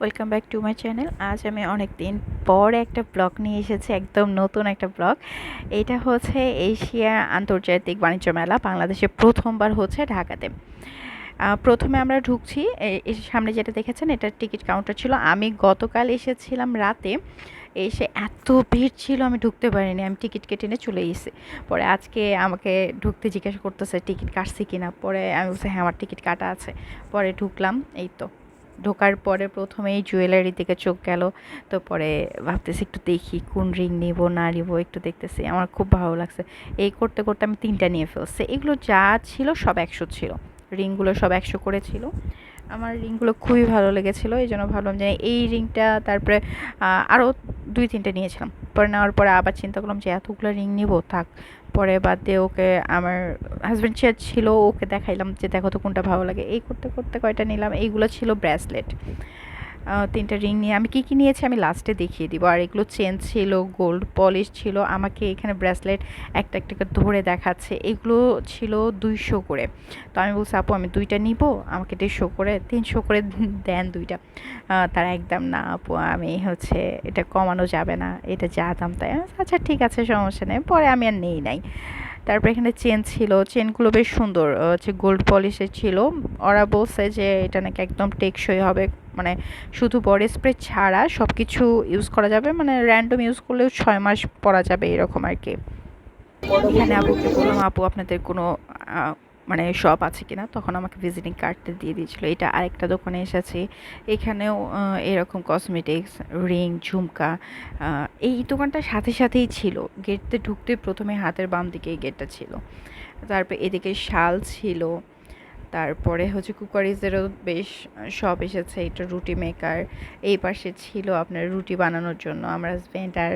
Welcome back to my channel আজ আমি অনেক দিন পর একটা ব্লগ নিয়ে এসেছি, একদম নতুন একটা ব্লগ এটা হচ্ছে এশিয়া আন্তর্জাতিক বাণিজ্য মেলা, বাংলাদেশে প্রথমবার হচ্ছে ঢাকাতে। প্রথমে আমরা ঢুকছি সামনে যেটা দেখেছেন এটা টিকিট কাউন্টার ছিল। আমি গতকাল এসেছিলাম রাতে, এসে এত ভিড় ছিল, আমি ঢুকতে পারিনি। আমি টিকিট কেটে নিয়ে চলে এসেছি পরে আজকে আমাকে ঢুকতে জিজ্ঞাসা করতেছে টিকিট কাটছি কিনা? পরে আমি বলছি হ্যাঁ আমার টিকিট কাটা আছে। পরে ঢুকলাম, এই তো। ঢোকার পরে প্রথমেই জুয়েলারি দিকে চোখ গেল, তো পরে ভাবতেছি একটু দেখি কোন রিং নিব, না নিব, একটু দেখতেছি। আমার খুব ভালো লাগছে। এই করতে করতে আমি তিনটা নিয়ে ফেলছি। এগুলো যা ছিল সব একশো ছিল। রিংগুলো সব একশো করে ছিল। আমার রিংগুলো খুবই ভালো লেগেছিলো, এই জন্য ভাবলাম যে এই রিংটা তারপরে আরও দুই তিনটে নিয়েছিলাম। পরে নেওয়ার পরে আবার চিন্তা করলাম যে এতগুলো রিং নিব, থাক। পরে বাদ দিয়ে ওকে আমার হাজব্যান্ড চেয়ার ছিল, ওকে দেখাইলাম যে দেখো তো কোনটা ভালো লাগে। এই করতে করতে কয়টা নিলাম? এইগুলো ছিল ব্রেসলেট তিনটা রিং নিয়ে আমি কী কী নিয়েছি আমি লাস্টে দেখিয়ে দিব। আর এগুলো চেন ছিল গোল্ড পলিশ ছিল, আমাকে এখানে ব্রেসলেট একটা একটা করে ধরে দেখাচ্ছে। এগুলো ছিল দুইশো করে। তো আমি বলছি, আপু, আমি দুইটা নিব, আমাকে দেড়শো করে, তিনশো করে দেন দুইটা। তারা একদম, না, আপু, আমি হচ্ছে এটা কমানো যাবে না, এটা যা দাম তাই। আচ্ছা ঠিক আছে, সমস্যা নেই। পরে আমি আর নেই নাই। তারপর এখানে চেন ছিল। চেনগুলো বেশ সুন্দর হচ্ছে গোল্ড পলিশে ছিল। ওরা বলছে যে এটা নাকি একদম টেকসই হবে মানে শুধু বডি স্প্রে ছাড়া সব কিছু ইউজ করা যাবে মানে র্যান্ডম ইউজ করলেও ছয় মাস পরা যাবে এরকম আর কি। এখানে আপুকে বললাম আপু আপনাদের কোনো মানে শপ আছে কিনা, তখন আমাকে ভিজিটিং কার্ডটা দিয়ে দিয়েছিল। এটা আরেকটা দোকানে এসেছে। এখানেও এরকম কসমেটিক্স রিং ঝুমকা এই দোকানটার সাথে সাথেই ছিল। গেটতে ঢুকতে প্রথমে হাতের বাম দিকে এই গেটটা ছিল। তারপর এদিকে শাল ছিল। তারপরে হচ্ছে কুকারিজেরও বেশ শপ এসেছে। এটা রুটি মেকার এই পাশে ছিল আপনার রুটি বানানোর জন্য। আমার হাজব্যান্ড আর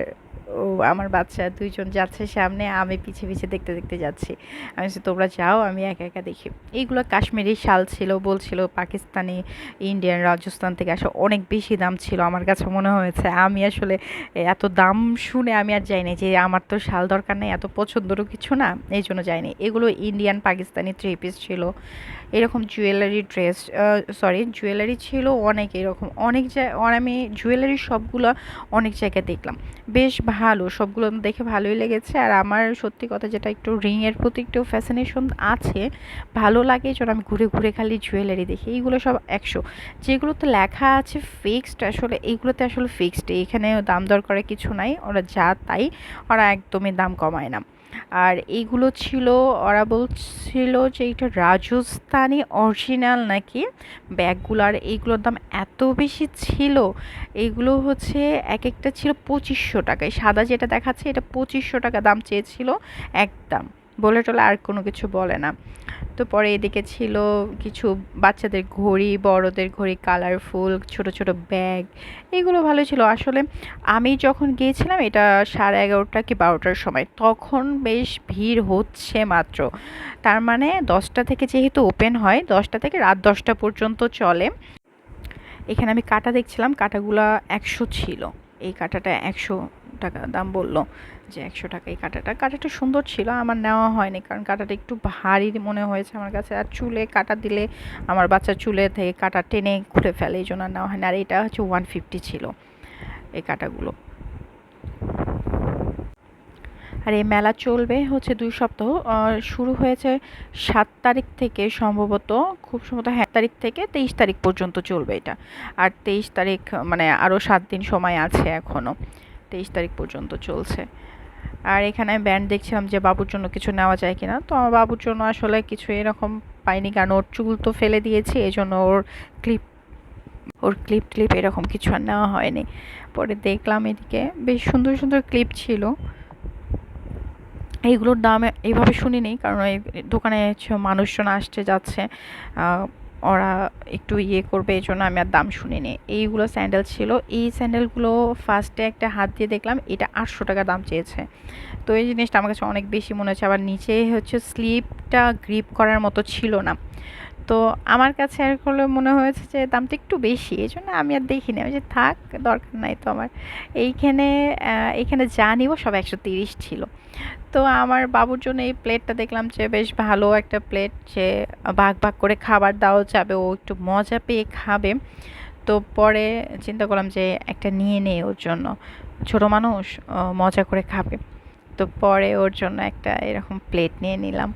ও আমার বাচ্চা দুইজন যাচ্ছে সামনে আমি পিছে পিছে দেখতে দেখতে যাচ্ছি। আমি বলছি, তোমরা যাও আমি একা একা দেখি। এইগুলো কাশ্মীরি শাল ছিল বলছিল পাকিস্তানি ইন্ডিয়ান রাজস্থান থেকে আসা অনেক বেশি দাম ছিল আমার কাছে মনে হয়েছে। আমি আসলে এত দাম শুনে আমি আর যাইনি যে আমার তো শাল দরকার নেই এত পছন্দেরও কিছু না এই জন্য যাইনি। এগুলো ইন্ডিয়ান পাকিস্তানি থ্রি পিস ছিল। এরকম জুয়েলারি ড্রেস সরি জুয়েলারি ছিল অনেক এরকম। অনেক জায়গায় আমি জুয়েলারি সবগুলো অনেক জায়গায় দেখলাম। বেশ ভালো, সবগুলো দেখে ভালোই লেগেছে। আর আমার সত্যি কথা যেটা একটু রিংয়ের প্রতি একটু ফ্যাসিনেশন আছে, ভালো লাগে এই আমি ঘুরে ঘুরে খালি জুয়েলারি দেখি। এইগুলো সব একশো। যেগুলোতে লেখা আছে ফিক্সড আসলে এইগুলোতে আসলে ফিক্সড এখানে দাম দর করে কিছু নাই, ওরা যা তাই, ওরা একদমই দাম কমায় না। আর এইগুলো ছিল, ওরা বলছিল যে এটা রাজস্থানি অরিজিনাল নাকি। ব্যাগগুলো আর এইগুলোর দাম এত বেশি ছিল এইগুলো হচ্ছে এক একটা ছিল পঁচিশশো টাকায়। সাদা যেটা দেখাচ্ছে এটা পঁচিশশো টাকা দাম চেয়েছিল একদম। বলে টলে আর কোনো কিছু বলে না। তো পরে এদিকে ছিল কিছু বাচ্চাদের ঘড়ি, বড়দের ঘড়ি কালারফুল ছোট ছোট ব্যাগ এগুলো ভালো ছিল। আসলে আমি যখন গিয়েছিলাম এটা সাড়ে এগারোটা কি বারোটার সময়, তখন বেশ ভিড় হচ্ছে মাত্র। তার মানে দশটা থেকে যেহেতু ওপেন হয়, দশটা থেকে রাত দশটা পর্যন্ত চলে। এখানে আমি কাটা দেখছিলাম, কাটাগুলা একশো ছিল। এই কাটাটা একশো টাকা দাম বলল। যে একশো টাকা এই কাটাটা। কাটাটা সুন্দর ছিল, আমার নেওয়া হয়নি, কারণ কাটাটা একটু ভারী মনে হয়েছে আমার কাছে। আর চুলে কাটা দিলে আমার বাচ্চার চুলে থেকে কাটা টেনে খুলে ফেলে, এই জন্য নেওয়া হয়নি। আর এটা হচ্ছে ওয়ান ফিফটি ছিল এই কাটাগুলো। আর এই মেলা চলবে হচ্ছে দুই সপ্তাহ। শুরু হয়েছে সাত তারিখ থেকে সম্ভবত, খুব সম্ভবত হ্যাঁ তারিখ থেকে তেইশ তারিখ পর্যন্ত চলবে এটা। আর তেইশ তারিখ মানে আরও সাত দিন সময় আছে এখনও তেইশ তারিখ পর্যন্ত চলছে। আর এখানে ব্যান্ড দেখছিলাম যে বাবুর জন্য কিছু নেওয়া যায় কিনা। তো আমার বাবুর জন্য আসলে কিছু এরকম পাইনি, কারণ ওর চুল তো ফেলে দিয়েছি এই জন্য ওর ক্লিপ ওর ক্লিপ টিপ এরকম কিছু আর নেওয়া হয়নি। পরে দেখলাম এদিকে বেশ সুন্দর সুন্দর ক্লিপ ছিল। এইগুলোর দাম এইভাবে শুনিনি, কারণ এই দোকানে মানুষজন আসছে, যাচ্ছে ওরা একটু ইয়ে করবে, এই জন্য আমি আর দাম শুনি নি এইগুলো স্যান্ডেল ছিল। এই স্যান্ডেলগুলো ফার্স্টে একটা হাত দিয়ে দেখলাম, এটা আটশো টাকা দাম চেয়েছে। তো এই জিনিসটা আমার কাছে অনেক বেশি মনে হচ্ছে। আবার নিচে হচ্ছে স্লিপটা গ্রিপ করার মতো ছিল না। তো আমার কাছে আর হলে মনে হয়েছে যে দামটা একটু বেশি এই জন্য আমি আর দেখিনি। আমি যে থাক, দরকার নাই তো আমার। এইখানে এইখানে যা নিব সব একশো তিরিশ ছিল। তো আমার বাবুর জন্য এই প্লেটটা দেখলাম যে বেশ ভালো একটা প্লেট যে ভাগ ভাগ করে খাবার দেওয়া যাবে, ও একটু মজা পেয়ে খাবে। তো পরে চিন্তা করলাম যে একটা নিয়ে নেই ওর জন্য। ছোট মানুষ মজা করে খাবে। তো পরে ওর জন্য একটা এরকম প্লেট নিয়ে নিলাম।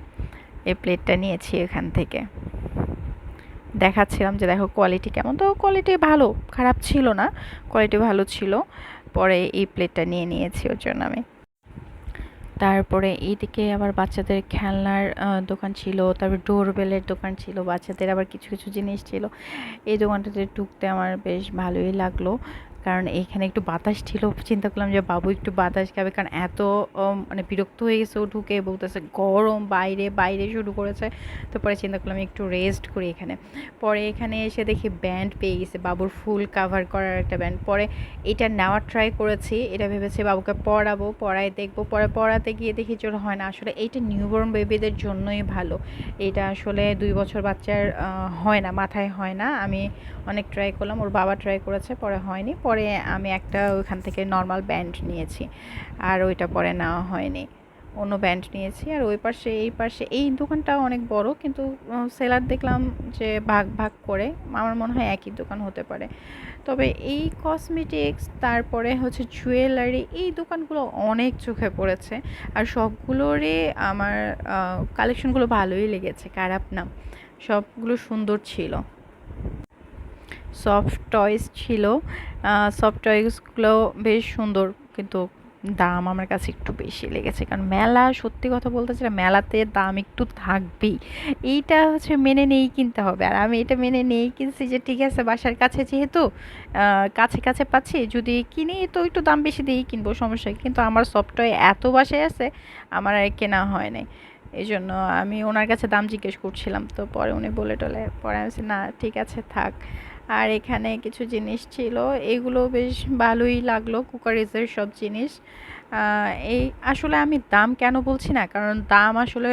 এই প্লেটটা নিয়েছি এখান থেকে। দেখাচ্ছিলাম যে দেখো কোয়ালিটি কেমন। তো কোয়ালিটি ভালো, খারাপ ছিল না কোয়ালিটি ভালো ছিল। পরে এই প্লেটটা নিয়ে নিয়েছি ওর জন্য আমি। তারপরে এইদিকে আবার বাচ্চাদের খেলনার দোকান ছিল, তারপর ডোরবেলের দোকান ছিল, বাচ্চাদের আবার কিছু কিছু জিনিস ছিল। এই দোকানটাতে ঢুকতে আমার বেশ ভালোই লাগল। কারণ এইখানে একটু বাতাস ছিল, চিন্তা করলাম যে বাবু একটু বাতাস খাবে, কারণ এত মানে বিরক্ত হয়ে গেছে, ও ঢুকে বলতেছে গরম, বাইরে বাইরে শুরু করেছে। তো পরে চিন্তা করলাম একটু রেস্ট করি এখানে। পরে এখানে এসে দেখি ব্যান্ড পেয়ে গেছে, বাবুর ফুল কাভার করার একটা ব্যান্ড পরে এটা নেওয়ার ট্রাই করেছি, এটা ভেবেছি বাবুকে পড়াবো পড়াই দেখব, পরে পড়াতে গিয়ে দেখি চলো হয় না। আসলে এইটা নিউবর্ন বেবিদের জন্যই ভালো। এটা আসলে দুই বছর বাচ্চার হয় না, মাথায় হয় না। আমি অনেক ট্রাই করলাম, ওর বাবা ট্রাই করেছে, পরে হয়নি। পরে আমি একটা ওইখান থেকে নর্মাল ব্যান্ড নিয়েছি, আর ওইটা পরে নেওয়া হয়নি। অন্য ব্যান্ড নিয়েছি, আর ওই পাশে, এই পাশে, এই দোকানটা অনেক বড়, কিন্তু সেলার দেখলাম যে ভাগ ভাগ করে, আমার মনে হয় একই দোকান হতে পারে। তবে এই কসমেটিক্স তারপরে হচ্ছে জুয়েলারি এই দোকানগুলো অনেক চোখে পড়েছে, আর সবগুলোরই আমার কালেকশনগুলো ভালোই লেগেছে, খারাপ না, সবগুলো সুন্দর ছিল। সফট টয়েস ছিল। সফট টয়েসগুলো বেশ সুন্দর, কিন্তু দাম আমার কাছে একটু বেশি লেগেছে। কারণ মেলা, সত্যি কথা বলতে চাই মেলাতে দাম একটু থাকবেই। এইটা হচ্ছে মেনে নিয়েই কিনতে হবে। আর আমি এটা মেনে নিয়েই কিনছি যে, ঠিক আছে, বাসার কাছে যেহেতু কাছে কাছে পাচ্ছি, যদি কিনি তো একটু দাম বেশি দিয়েই কিনবো, সমস্যা কিন্তু আমার সফট টয় এত বাসায় আছে, আমার আর কেনা হয় নাই। এই জন্য আমি ওনার কাছে দাম জিজ্ঞেস করছিলাম। তো পরে উনি বলে টলে, পরে আমি না, ঠিক আছে, থাক। আর এখানে কিছু জিনিস ছিল এগুলো বেশ ভালোই লাগল কুকারিজের সব জিনিস। এই আসলে আমি দাম কেন বলছি না? কারণ দাম আসলে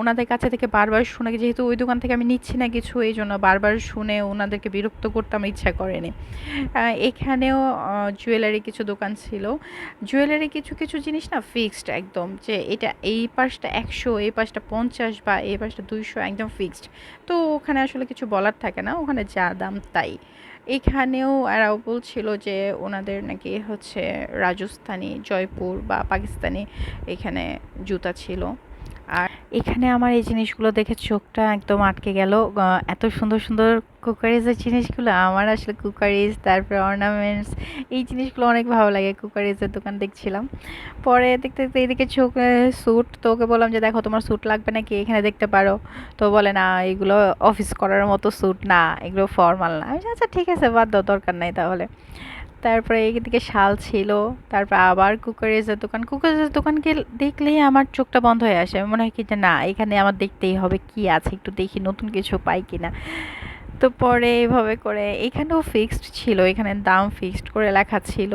ওনাদের কাছে থেকে বারবার শুনে, যেহেতু ওই দোকান থেকে আমি নিচ্ছি না কিছু, এই জন্য বারবার শুনে ওনাদেরকে বিরক্ত করতে আমার ইচ্ছা করেনি। এখানেও জুয়েলারি কিছু দোকান ছিল। জুয়েলারি কিছু কিছু জিনিস না ফিক্সড একদম, যে এটা এই পাশটা একশো, এই পাশটা পঞ্চাশ বা এই পাশটা দুইশো একদম ফিক্সড তো ওখানে আসলে কিছু বলার থাকে না, ওখানে যা দাম তাই। এখানেও এরাও বলছিল যে ওনাদের নাকি হচ্ছে রাজস্থানী জয়পুর বা পাকিস্তানি এখানে জুতা ছিল। আর এখানে আমার এই জিনিসগুলো দেখে চোখটা একদম আটকে গেল। এত সুন্দর সুন্দর কুকারিজের জিনিসগুলো, আমার আসলে কুকারিজ, তারপরে অর্নামেন্টস, এই জিনিসগুলো অনেক ভালো লাগে কুকারিজের দোকান দেখছিলাম। পরে দেখতে দেখতে এদিকে চোখ স্যুট তো ওকে বললাম যে, দেখো, তোমার স্যুট লাগবে নাকি? এখানে দেখতে পারো। তো বলে, না, এগুলো অফিস করার মতো স্যুট না, এগুলো ফর্মাল না। আমি আচ্ছা ঠিক আছে, বাদ দাও, দরকার নাই তাহলে। তারপরে এইদিকে শাল ছিল, তারপর আবার কুকারিজের দোকান কুকারিজের দোকানকে দেখলেই আমার চোখটা বন্ধ হয়ে আসে। মনে হয় কি যে না, এখানে আমার দেখতেই হবে কি আছে, একটু দেখি নতুন কিছু পাই কিনা। তো পরে এইভাবে করে, এখানেও ফিক্সড ছিল, এখানে দাম ফিক্সড করে লেখা ছিল।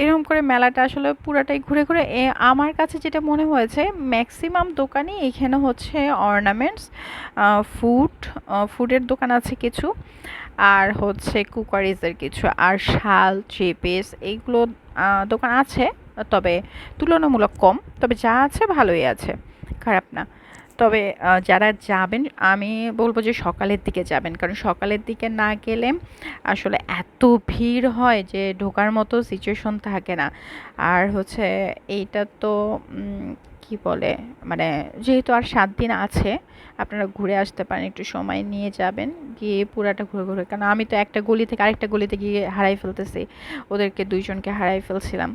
এরকম করে মেলাটা আসলে পুরাটাই ঘুরে ঘুরে আমার কাছে যেটা মনে হয়েছে ম্যাক্সিমাম দোকানই এখানে হচ্ছে অর্নামেন্টস ফুড ফুডের দোকান আছে কিছু। আর হচ্ছে কুকারিজের কিছু, আর শাল, চেপেস এইগুলো দোকান আছে, তবে তুলনামূলক কম। তবে যা আছে ভালোই আছে, খারাপ না। তবে যারা যাবেন, আমি বলব যে সকালের দিকে যাবেন, কারণ সকালের দিকে না গেলে আসলে এত ভিড় হয় যে ঢোকার মতো সিচুয়েশন থাকে না। আর হচ্ছে, এইটা তো কি বলে মানে যেহেতু আর সাত দিন আছে, আপনারা ঘুরে আসতে পারেন, একটু সময় নিয়ে যাবেন, গিয়ে পুরাটা ঘুরে ঘুরে। কারণ আমি তো একটা গলি থেকে আরেকটা গলিতে গিয়ে হারাই ফেলতেছি, ওদেরকে দুইজনকে হারাই ফেলছিলাম।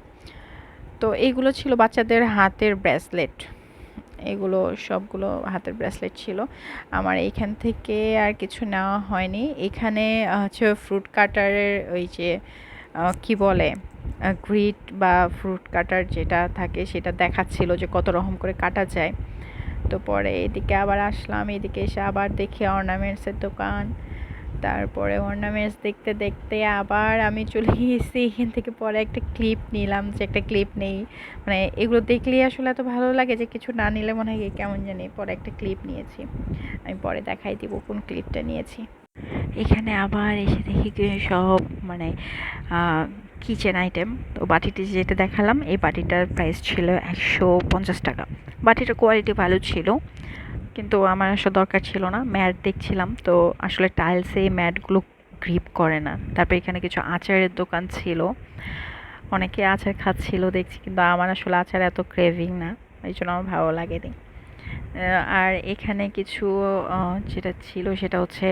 তো এইগুলো ছিল বাচ্চাদের হাতের ব্রেসলেট। এগুলো সবগুলো হাতের ব্রেসলেট ছিল। আমার এইখান থেকে আর কিছু নেওয়া হয়নি। এখানে হচ্ছে ফ্রুট কাটারের ওই যে কি বলে গ্রিট বা ফ্রুট কাটার যেটা থাকে সেটা দেখাচ্ছিল যে কত রকম করে কাটা যায়। তো পরে এদিকে আবার আসলাম, এদিকে এসে আবার দেখি অর্নামেন্টসের দোকান। তারপরে অর্নামেন্টস দেখতে দেখতে আবার আমি চলে গেছি এখান থেকে পরে একটা ক্লিপ নিলাম যে একটা ক্লিপ নেই। মানে এগুলো দেখলেই আসলে এত ভালো লাগে যে কিছু না নিলে মনে হয় কেমন জানি। পরে একটা ক্লিপ নিয়েছি। আমি পরে দেখাই দিব কোন ক্লিপটা নিয়েছি। এখানে আবার এসে দেখি সব মানে কিচেন আইটেম তো বাটিটি যেটা দেখালাম, এই বাটিটার প্রাইস ছিল একশো পঞ্চাশ টাকা। বাটিটার কোয়ালিটি ভালো ছিল, কিন্তু আমার আসলে দরকার ছিল না। ম্যাট দেখছিলাম, তো আসলে টাইলসে এই ম্যাটগুলো গ্রিপ করে না। তারপর এখানে কিছু আচারের দোকান ছিল। অনেকে আচার খাচ্ছিল দেখছি, কিন্তু আমার আসলে আচার এত ক্রেভিং না, এই জন্য আমার ভালো লাগেনি। আর এখানে কিছু যেটা ছিল সেটা হচ্ছে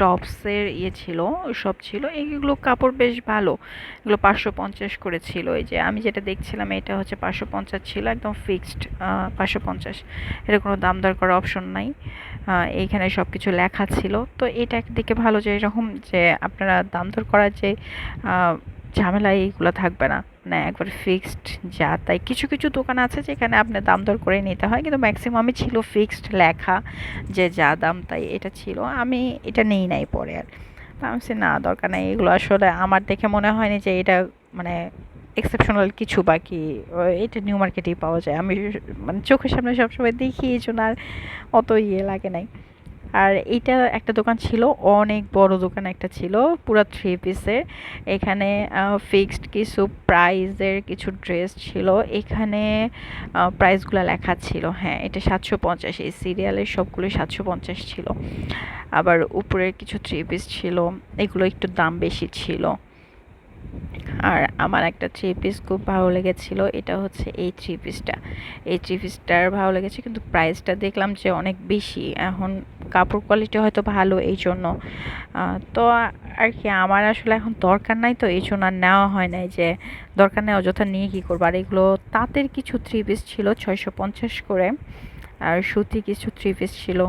টপসের ইয়ে ছিল, সব ছিল। এইগুলো কাপড় বেশ ভালো। এগুলো পাঁচশো পঞ্চাশ করে ছিল এই যে আমি যেটা দেখছিলাম, এটা হচ্ছে পাঁচশো পঞ্চাশ ছিল, একদম ফিক্সড পাঁচশো পঞ্চাশ। এটা কোনো দাম দর করার অপশন নাই। এইখানে সব কিছু লেখা ছিল। তো এটা একদিকে ভালো যে এরকম যে আপনারা দাম দর করার যে ঝামেলা এইগুলো থাকবে না। মানে একবার ফিক্সড যা, তাই কিছু কিছু দোকান আছে যেখানে আপনি দাম দর করে নিতে হয়, কিন্তু ম্যাক্সিমামই ছিল ফিক্সড লেখা যে যা দাম, তাই এটা ছিল। আমি এটা নেই নাই পরে আর। আমি না, দরকার নাই। এগুলো আসলে আমার দেখে মনে হয়নি যে এটা মানে এক্সেপশনাল কিছু বাকি এটা নিউ মার্কেটেই পাওয়া যায়। আমি মানে চোখের সামনে সবসময় দেখি, এই জন্য আর অত ইয়ে লাগে নাই। আর এটা একটা দোকান ছিল, অনেক বড় দোকান একটা ছিল, পুরো থ্রি পিসের এখানে ফিক্সড কিছু প্রাইজের কিছু ড্রেস ছিল। এখানে প্রাইসগুলো লেখা ছিল। হ্যাঁ এটা সাতশো পঞ্চাশ, এই সিরিয়ালের সবগুলো সাতশো পঞ্চাশ ছিল। আবার উপরের কিছু থ্রি পিস ছিল, এগুলো একটু দাম বেশি ছিল। আর আমার একটা থ্রি পিস খুব ভালো লেগেছিল, এটা হচ্ছে এই থ্রি পিসটা এই থ্রি পিসটার ভালো লেগেছে, কিন্তু প্রাইসটা দেখলাম যে অনেক বেশি, এখন কাপড় কোয়ালিটি হয়তো ভালো এই জন্য। তো আর কি, আমার আসলে এখন দরকার নাই তো, এই জন্য আর নেওয়া হয় নাই যে দরকার নেই, অযথা নিয়ে কী করব? আর এগুলো তাঁতের কিছু থ্রি পিস ছিল, ছয়শো পঞ্চাশ করে, আর সুতি কিছু থ্রি পিস ছিল।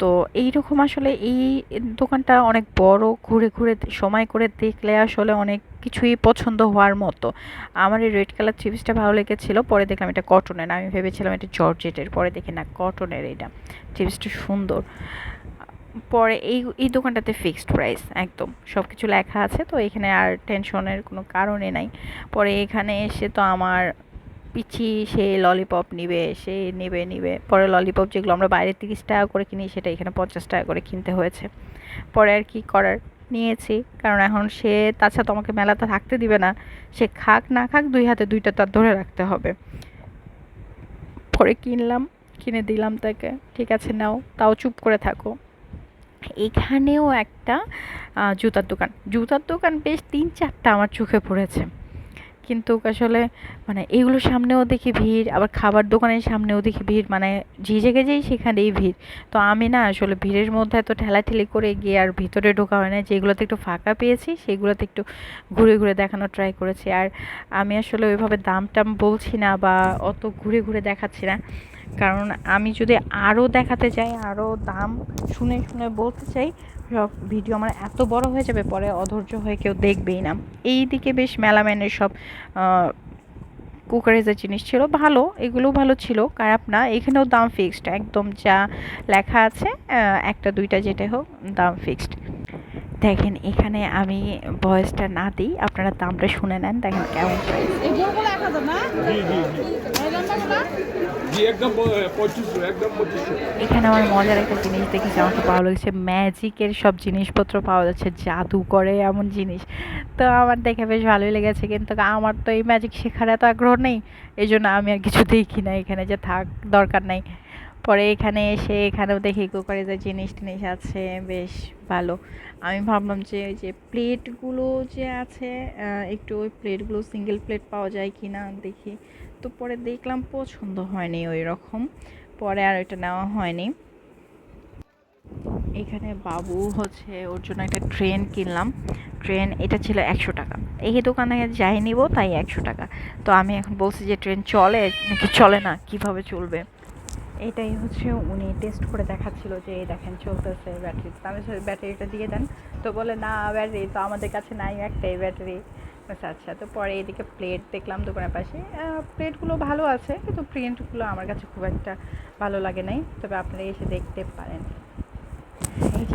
তো এইরকম আসলে এই দোকানটা অনেক বড়, ঘুরে ঘুরে সময় করে দেখলে আসলে অনেক কিছুই পছন্দ হওয়ার মতো। আমার এই রেড কালার থ্রি পিসটা ভালো লেগেছিলো, পরে দেখলাম এটা কটনের। আমি ভেবেছিলাম এটা জর্জেটের, পরে দেখি না, কটনের এটা। থ্রি পিসটা সুন্দর। পরে এই এই দোকানটাতে ফিক্সড প্রাইস, একদম। সব কিছু লেখা আছে, তো এখানে আর টেনশনের কোনো কারণে নাই। পরে এখানে এসে তো আমার পিচি সে ললিপপ নিবে, সে নেবে, নিবে। পরে ললিপপ যেগুলো আমরা বাইরে তিরিশ টাকা করে কিনি, সেটা এখানে পঞ্চাশ টাকা করে কিনতে হয়েছে। পরে আর কি করার? নিয়েছি। কারণ এখন সে, তাছাড়া তোমাকে মেলাতে থাকতে দিবে না। সে খাক, না খাক, দুই হাতে দুইটা তার ধরে রাখতে হবে। পরে কিনলাম, কিনে দিলাম তাকে। ঠিক আছে, নাও, তাও চুপ করে থাকো। এখানেও একটা জুতার দোকান। জুতার দোকান বেশ তিন চারটা আমার চোখে পড়েছে। কিন্তু আসলে মানে এগুলোর সামনেও দেখি ভিড়, আবার খাবার দোকানের সামনেও দেখি ভিড় মানে যে জায়গায় যাই সেখানেই ভিড়। তো আমি না আসলে ভিড়ের মধ্যে এত ঠেলাঠেলি করে গিয়ে আর ভিতরে ঢোকা হয় না, যেগুলোতে একটু ফাঁকা পেয়েছি সেগুলোতে একটু ঘুরে ঘুরে দেখানোর ট্রাই করেছি। আর আমি আসলে ওইভাবে দাম টাম বলছি না বা অত ঘুরে ঘুরে দেখাচ্ছি না। কারণ আমি যদি আরও দেখাতে চাই, আরও দাম শুনে শুনে বলতে চাই সব ভিডিও আমার এত বড় হয়ে যাবে পরে অধৈর্য হয়ে কেউ দেখবেই না। এই দিকে বেশ মেলামেনের সব কুকারেজের জিনিস ছিল ভালো এগুলোও ভালো ছিল খারাপ না। এখানেও দাম ফিক্সড একদম যা লেখা আছে একটা দুইটা যেটা হোক দাম ফিক্সড দেখেন এখানে আমি ভয়েসটা না দিই আপনারা দামটা শুনে নেন দেখেন কেমন এখানে আমার মজার একটা জিনিস দেখেছি আমাকে লেগেছে। ম্যাজিকের সব জিনিসপত্র পাওয়া যাচ্ছে, জাদু করে এমন জিনিস। তো আমার দেখে বেশ ভালোই লেগেছে, কিন্তু আমার তো এই ম্যাজিক শেখার এত আগ্রহ নেই। এই জন্য আমি আর কিছু দেখি না, এখানে যে থাক, দরকার নাই। পরে এখানে এসে, এখানেও দেখি যে জিনিস টিনিস আছে, বেশ ভালো। আমি ভাবলাম যে, ওই যে প্লেটগুলো যে আছে একটু ওই প্লেটগুলো সিঙ্গেল প্লেট পাওয়া যায় কি না দেখি। তো পরে দেখলাম পছন্দ হয়নি ওই রকম পরে আর ওইটা নেওয়া হয়নি। এখানে বাবু হচ্ছে ওর জন্য একটা ট্রেন কিনলাম। ট্রেন এটা ছিল একশো টাকা। এই দোকানে যাই নিব তাই একশো টাকা। তো আমি এখন বলছি যে ট্রেন চলে নাকি চলে না, কীভাবে চলবে? এটাই হচ্ছে উনি টেস্ট করে দেখাচ্ছিল যে এই দেখেন চলতেছে ব্যাটারি আমি ব্যাটারিটা দিয়ে দেন। তো বলে, না ব্যাটারি তো আমাদের কাছে নাই একটাই ব্যাটারি আচ্ছা আচ্ছা। তো পরে এদিকে প্লেট দেখলাম দোকানের পাশে। প্লেটগুলো ভালো আছে কিন্তু প্রিন্টগুলো আমার কাছে খুব একটা ভালো লাগে নাই। তবে আপনারা এসে দেখতে পারেন।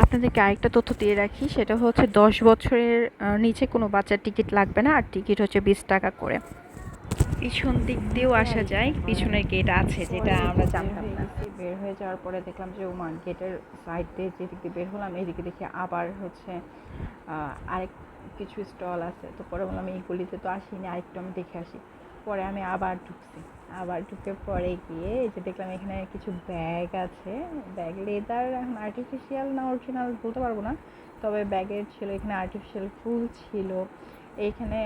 আপনাদেরকে আরেকটা তথ্য দিয়ে রাখি সেটা হচ্ছে দশ বছরের নিচে কোনো বাচ্চার টিকিট লাগবে না আর টিকিট হচ্ছে বিশ টাকা করে। পিছন দিক দিয়েও আসা যায় পিছনের গেট আছে যেটা আমরা জানতাম না। বের হয়ে যাওয়ার পরে দেখলাম যে ওমা গেটের সাইড দিয়ে যেদিক দিয়ে বের হলাম এদিকে দেখি আবার হচ্ছে আরেক কিছু স্টল আছে। তো পরে বললাম, এই গলিতে তো আসিনি, আরেকটু আমি দেখে আসি। পরে আমি আবার ঢুকছি। আবার ঢুকে পরে গিয়ে এই যে দেখলাম এখানে কিছু ব্যাগ আছে। ব্যাগ লেদার এখন আর্টিফিশিয়াল না অরিজিনাল বলতে পারব না। তবে ব্যাগের ছিল, এখানে আর্টিফিশিয়াল ফুল ছিল। এইখানে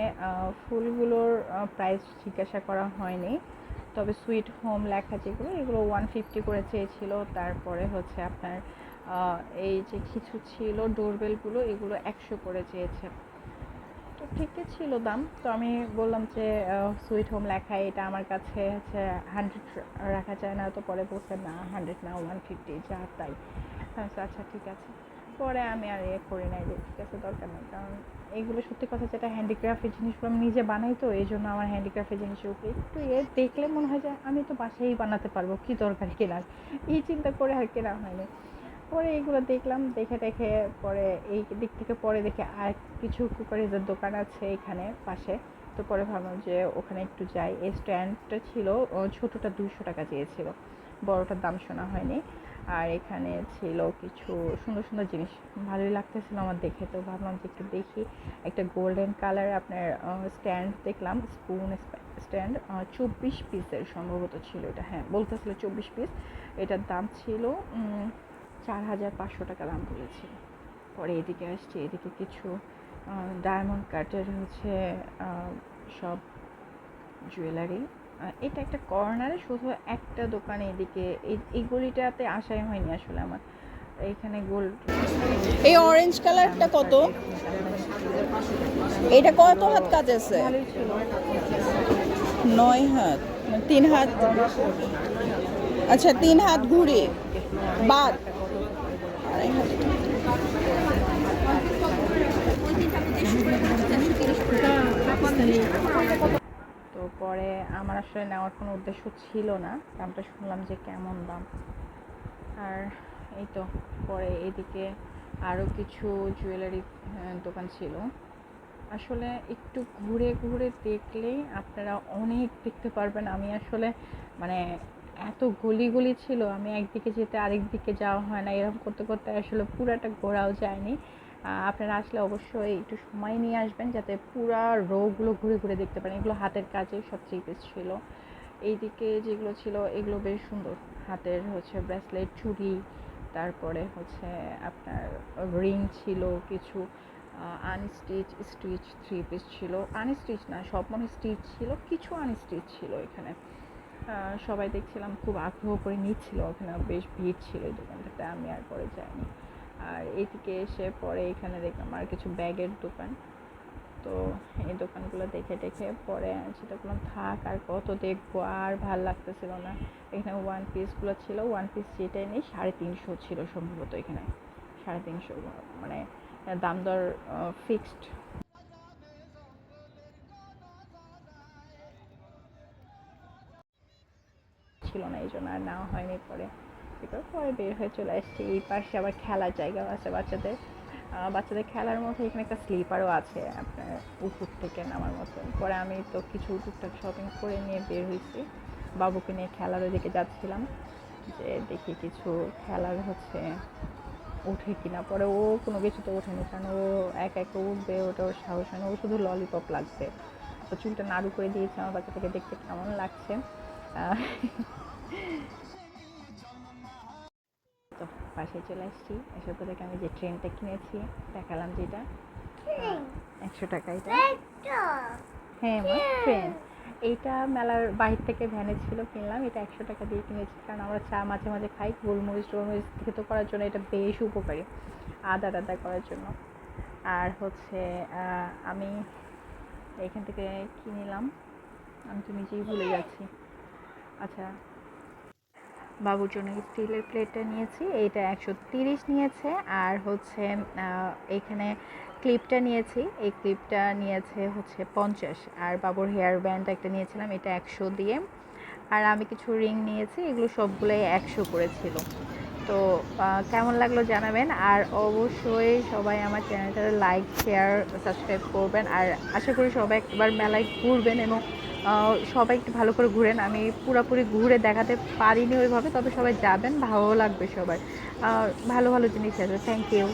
ফুলগুলোর প্রাইস জিজ্ঞাসা করা হয়নি। তবে সুইট হোম লেখা যেগুলো, এগুলো ওয়ান ফিফটি করে চেয়েছিল। তারপরে হচ্ছে আপনার এই যে কিছু ছিল ডোরবেলগুলো এগুলো একশো করে চেয়েছে। তো ঠিকই ছিল দাম। তো আমি বললাম যে সুইট হোম লেখা এটা আমার কাছে হচ্ছে হান্ড্রেড রাখা যায় না, তো পরে বলছে, না হান্ড্রেড না ওয়ান ফিফটি যা তাই। আচ্ছা ঠিক আছে। পরে আমি আর ইয়ে করি নাই যে, ঠিক আছে, দরকার নেই। কারণ এগুলো সত্যি কথা যেটা হ্যান্ডিক্রাফটের জিনিসগুলো আমি নিজে বানাই, তো এই জন্য আমার হ্যান্ডিক্রাফটের জিনিসের উপরে একটু ইয়ে দেখলে মনে হয় যে, আমি তো বাসায় বানাতে পারব, কী দরকার কেনার এই চিন্তা করে আর কেনা হয়নি। পরে এইগুলো দেখলাম, দেখে দেখে পরে এই দিক থেকে পরে দেখে আর কিছু কুকারিজের দোকান আছে এখানে পাশে। তো পরে ভাবলাম যে ওখানে একটু যাই। এই স্ট্যান্ডটা ছিল ছোটোটা দুশো টাকা চেয়েছিল। বড়টার দাম শোনা হয়নি। আর এখানে ছিল কিছু সুন্দর সুন্দর জিনিস। ভালোই লাগতেছিল আমার দেখে। তো ভাবলাম যে একটু দেখি। একটা গোল্ডেন কালার আপনার স্ট্যান্ড দেখলাম, স্পুন স্ট্যান্ড চব্বিশ পিসের সম্ভবত ছিল এটা। হ্যাঁ বলতেছিল চব্বিশ পিস। এটার দাম ছিল চার হাজার পাঁচশো টাকা দাম বলেছিল পরে এদিকে আসছে, এদিকে কিছু ডায়মন্ড কাটের হচ্ছে সব জুয়েলারি এটা একটা কর্নারে শুধু একটা দোকানে এদিকে, এই গলিটাতে আসাই হয়নি আসলে আমার। এইখানে গোল্ড এই অরেঞ্জ কালারটা কত? এটা কত হাত কাজ আছে? নয় হাত, তিন হাত। আচ্ছা তিন হাত ঘুরে বাদ তো পরে আমার আসলে নেওয়ার কোনো উদ্দেশ্য ছিল না। দামটা শুনলাম যে কেমন দাম। আর এই তো, পরে এদিকে আরও কিছু জুয়েলারি দোকান ছিল। আসলে একটু ঘুরে ঘুরে দেখলেই আপনারা অনেক দেখতে পারবেন। আমি আসলে মানে এত গলি গলি ছিল, আমি একদিকে যেতে আরেক দিকে যাওয়া হয় না, এরকম করতে করতে আসলে পুরাটা ঘোরাও যায়নি। আপনারা আসলে অবশ্যই একটু সময় নিয়ে আসবেন যাতে পুরা রোগুলো ঘুরে ঘুরে দেখতে পারেন। এগুলো হাতের কাজে সবচেয়ে বেস্ট ছিল। এইদিকে যেগুলো ছিল, এগুলো বেশ সুন্দর। হাতের হচ্ছে ব্রেসলেট চুড়ি, তারপরে হচ্ছে আপনার রিং ছিল কিছু আনস্টিচ স্টিচ থ্রি পিস ছিল। আনস্টিচ না সব মনে স্টিচ ছিল, কিছু আনস্টিচ ছিল এখানে। সবাই দেখছিলাম খুব আগ্রহ করে নিচ্ছিল ওখানে, বেশ ভিড় ছিল দোকানটাতে, আমি আর পরে যাইনি। আর এদিকে এসে পরে এখানে দেখলাম আর কিছু ব্যাগের দোকান। তো এই দোকানগুলো দেখে দেখে পরে চিন্তা করলাম থাক আর কত দেখব, আর ভালো লাগতেছিল না। এখানে ওয়ান পিসগুলো ছিল ওয়ান পিস যেটাই নেই, সাড়ে তিনশো ছিল সম্ভবত এখানে। সাড়ে তিনশো মানে দাম দর ফিক্সড এই আর নেওয়া হয়নি পরে। পরে বের হয়ে চলে আসছি। এই পাশে আবার খেলার জায়গাও আছে বাচ্চাদের। বাচ্চাদের খেলার মধ্যে এখানে একটা স্লিপারও আছে আপনার উপর থেকে নামার মতো পরে আমি তো কিছু টুকটাক শপিং করে নিয়ে বের হয়েছি। বাবুকে নিয়ে খেলার ওদিকে যাচ্ছিলাম যে দেখি কিছু খেলার হচ্ছে ওঠে কিনা। পরে ও কোনো কিছুতে ওঠেনি কারণ ও একা একা উঠবে, ওটা ওর সাহস হয় না। ও শুধু ললিপপ লাগবে তো চুলটা নাড়ু করে দিয়েছে আমার বাচ্চাটাকে দেখতে কেমন লাগছে। তো পাশে চলে আসছি। এসে তো দেখে আমি যে ট্রেনটা কিনেছি দেখালাম যেটা। একশো টাকা এটা। হ্যাঁ ট্রেন এইটা মেলার বাহির থেকে ভ্যানে ছিল কিনলাম এটা একশো টাকা দিয়ে কিনেছি কারণ আমরা চা মাঝে মাঝে খাই গোলমরিচ টোলমরিচ থেতো করার জন্য এটা বেশ উপকারী আদা টাদা করার জন্য। আর হচ্ছে আমি এখান থেকে কি নিলাম আমি তো নিজেই ভুলে যাচ্ছি। আচ্ছা বাবুর জন্য স্টিলের প্লেটটা নিয়েছি এইটা একশো তিরিশ নিয়েছে আর হচ্ছে আহ, এইখানে ক্লিপটা নিয়েছি এই ক্লিপটা নিয়েছে হচ্ছে পঞ্চাশ আর বাবুর হেয়ার ব্যান্ড একটা নিয়েছিলাম এটা একশো দিয়ে আর আমি কিছু রিং নিয়েছি এগুলো সবগুলোই একশো করেছিল তো কেমন লাগল জানাবেন আর অবশ্যই সবাই আমার চ্যানেলটা লাইক শেয়ার সাবস্ক্রাইব করবেন আর আশা করি সবাই একবার মেলায় ঘুরবেন এবং সবাই একটু ভালো করে ঘুরেন। আমি পুরোপুরি ঘুরে দেখাতে পারিনি ওইভাবে, তবে সবাই যাবেন ভালো লাগবে সবার। ভালো ভালো জিনিস আছে থ্যাংক ইউ